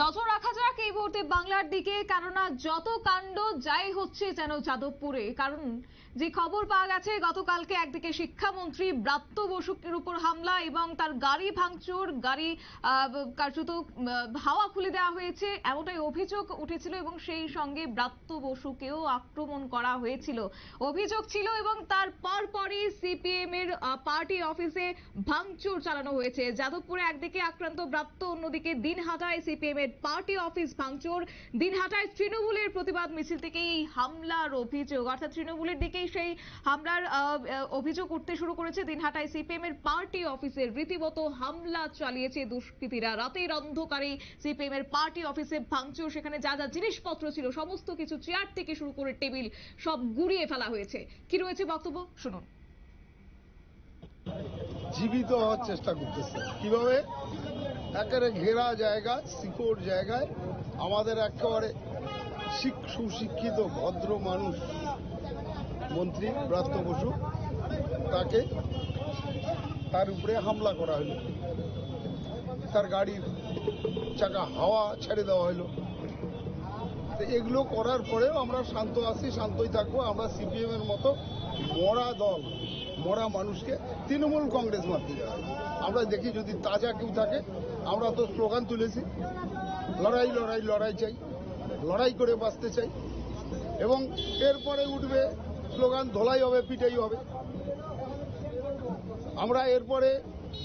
নজর রাখা যাক এই মুহূর্তে বাংলার দিকে, কেননা যত কাণ্ড যাই হচ্ছে যেন যাদবপুরে, কারণ যে খবর পাওয়া গেছে, গতকালকে একদিকে শিক্ষামন্ত্রী ব্রাত্য বসুকের উপর হামলা এবং তার গাড়ি ভাঙচুর, গাড়ি কার্যত হাওয়া খুলে দেওয়া হয়েছে, এমনটাই অভিযোগ উঠেছিল এবং সেই সঙ্গে ব্রাত্য বসুকেও আক্রমণ করা হয়েছিল। অভিযোগ ছিল এবং তার পরপরই সিপিএম এর পার্টি অফিসে ভাঙচুর চালানো হয়েছে। যাদবপুরে একদিকে আক্রান্ত ব্রাত্য, অন্যদিকে দিনহাটায় সিপিএম এর পার্টি অফিস ভাঙচুর। দিনহাটায় তৃণমূলের প্রতিবাদ মিছিল থেকে এই হামলার অভিযোগ। অর্থাৎ তৃণমূলের দিকেই সেই হামলার অভিযোগ উঠতে শুরু করেছে দিনহাটায় সিপিএম এর পার্টি অফিসে রীতিমতো হামলা চালিয়েছে দুষ্কৃতীরা। রাতের অন্ধকারে সিপিএম এর পার্টি অফিসে ভাঙচুর। সেখানে যা যা জিনিসপত্র ছিল, সমস্ত কিছু চেয়ার থেকে শুরু করে টেবিল সব গুড়িয়ে ফেলা হয়েছে। কি রয়েছে বক্তব্য? শুনুন। জীবিত হওয়ার চেষ্টা করতেছে। কীভাবে? একেবারে ঘেরা জায়গা, শিকড় জায়গায় আমাদের একেবারে শিক- সুশিক্ষিত, ভদ্র মানুষ মন্ত্রী ব্রাত্য বসু, তাকে তার উপরে হামলা করা হলো। তার গাড়ির চাকা হাওয়া ছেড়ে দেওয়া হলো। তো এগুলো করার পরেও আমরা শান্ত আছি, শান্তই থাকব। আমরা সিপিএম এর মতো মরা দল মরা মানুষকে তৃণমূল কংগ্রেস মারতে যাওয়া আমরা দেখি যদি তাজা কেউ থাকে, আমরা তো স্লোগান তুলেছি, লড়াই লড়াই লড়াই চাই, লড়াই করে বাঁচতে চাই। এবং এরপরে উঠবে, স্লোগান ধোলাই হবে, পিটাই হবে। আমরা এরপরে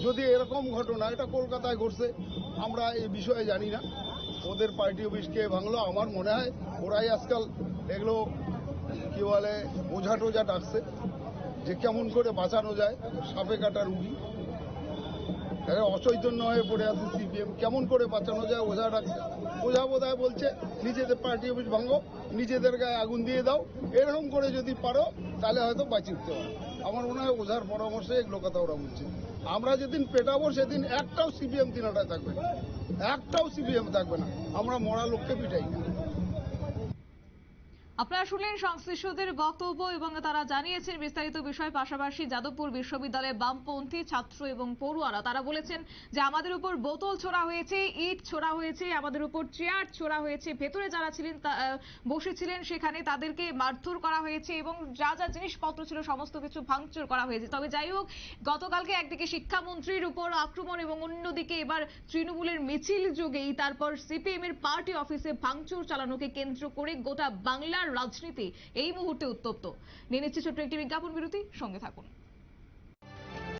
যদি এরকম ঘটনা, এটা কলকাতায় ঘটছে, আমরা এই বিষয়ে জানি না। ওদের পার্টি অফিস কে ভাঙলো, আমার মনে হয় ওরাই আজকাল এগুলো কি বলে ওঝা টোঝা ডাকছে। যে কেমন করে বাঁচানো যায়, সাপে কাটা রুগী। অচৈতন্য হয়ে পড়ে আছে সিপিএম। কেমন করে বাঁচানো যায় ওঝা ডাকছে ওঝা বোধহয় বলছে, নিজেদের পার্টি অফিস ভাঙো, নিজেদের গায়ে আগুন দিয়ে দাও। এরকম করে যদি পারো, তাহলে হয়তো বাঁচিয়ে উঠতে পারো। আমার মনে হয় ওঝার পরামর্শে এগুলো কথা ওরা বলছে। আমরা যেদিন পেটাবো, সেদিন একটাও সিপিএম তিনটায় থাকবে না। একটাও সিপিএম থাকবে না। আমরা মরা লোককে পিটাই না। আপনারা শুনলেন সংশ্লিষ্টদের বক্তব্য এবং তারা জানিয়েছেন বিস্তারিত বিষয় পাশাপাশি যাদবপুর বিশ্ববিদ্যালয়ের বামপন্থী ছাত্র এবং পড়ুয়ারা। তারা বলেছেন যে, আমাদের উপর বোতল ছোড়া হয়েছে, ইট ছোড়া হয়েছে, আমাদের উপর চেয়ার ছোড়া হয়েছে, ভেতরে যারা ছিলেন বসেছিলেন সেখানে তাদেরকে মারধর করা হয়েছে এবং যা যা জিনিসপত্র ছিল সমস্ত কিছু ভাঙচুর করা হয়েছে। তবে যাই হোক, গতকালকে একদিকে শিক্ষামন্ত্রীর উপর আক্রমণ এবং অন্যদিকে এবার তৃণমূলের মিছিল যোগেই তারপর সিপিএম এর পার্টি অফিসে ভাঙচুর চালানোকে কেন্দ্র করে গোটা বাংলার রাজনীতি এই মুহূর্তে উত্তপ্ত। নিয়ে নিচ্ছে ছোট্ট একটি বিজ্ঞাপন বিরতি সঙ্গে থাকুন।